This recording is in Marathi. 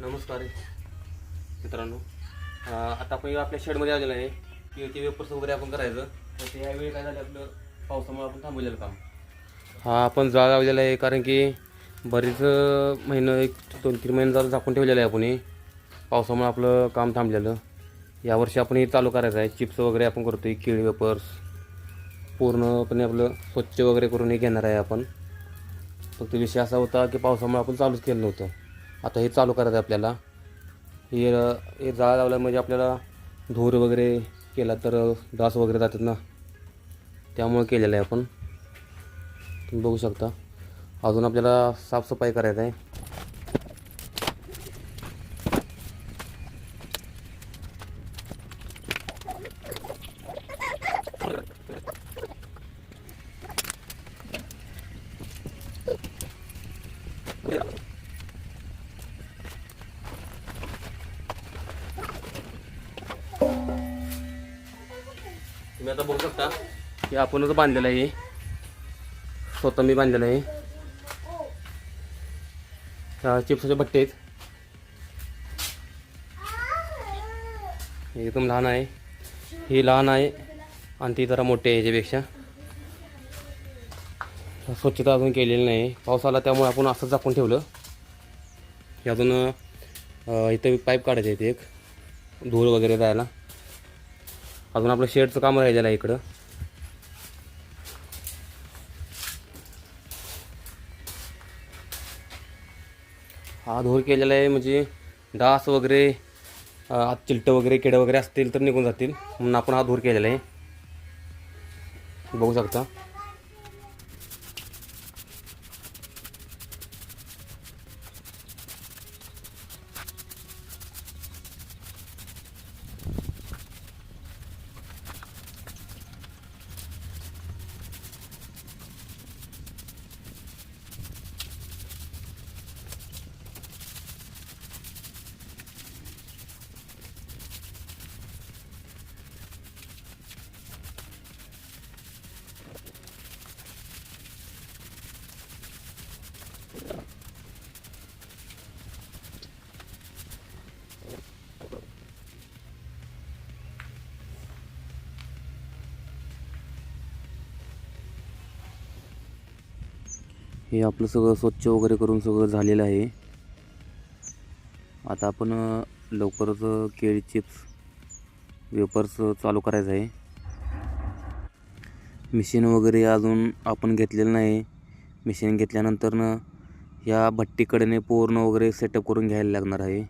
नमस्कार. मित्रांनो आता आपण आपल्या शेडमध्ये आलेलो आहे. की ते वेपर्स वगैरे आपण करायचं. तर ते यावेळी काय झालं आपलं? पावसामुळे आपण थांबवलेलं काम. हा आपण जाळ लावलेला आहे कारण की बरीच महिनं एक दोन तीन महिने जाळ झाकून ठेवलेलं आहे आपण हे. पावसामुळे आपलं काम थांबलेलं. यावर्षी आपण हे चालू करायचं आहे. चिप्स वगैरे आपण करतो आहे केळी वेपर्स पूर्णपणे आपलं स्वच्छ वगैरे करून हे घेणार आहे आपण. फक्त विषय असा होता की पावसामुळे आपण चालूच केलं नव्हतं. आता हे चालू करायचं आहे आपल्याला. हे हे जाळं लावलं म्हणजे आपल्याला धूर वगैरे केला तर डास वगैरे जातात ना. त्यामुळे केलेलं आहे आपण. तुम्ही बघू शकता. अजून आपल्याला साफसफाई करायचं आहे. तुम्ही आता बघू शकता की आपणच बांधलेलं आहे. स्वतः मी बांधलेलं आहे. ह्या चिप्सचे भट्टे आहेत. हे एकदम लहान आहे. ही लहान आहे आणि ती जरा मोठी आहे ह्याच्यापेक्षा. स्वच्छता अजून केलेली नाही. पाऊस आला त्यामुळे आपण असंच झाकून ठेवलं. हे अजून इथं पाईप काढायचे आहेत एक. धूळ वगैरे जायला. अजून आपलं शेडचं काम राहिलेलं आहे इकडं. हा धूर केलेला आहे म्हणजे डास वगैरे आत चिलटं वगैरे किडं वगैरे असतील तर निघून जातील. म्हणून आपण हा धूर केलेला आहे. बघू शकता. हे आपलं सगळं स्वच्छ वगैरे करून सगळं झालेलं आहे. आता आपण लवकरच केळी चिप्स वेपर्स चालू करायचं आहे. मिशीन वगैरे अजून आपण घेतलेलं नाही. मिशीन घेतल्यानंतर ह्या भट्टीकडेने पूर्ण वगैरे सेटअप करून घ्यायला लागणार आहे.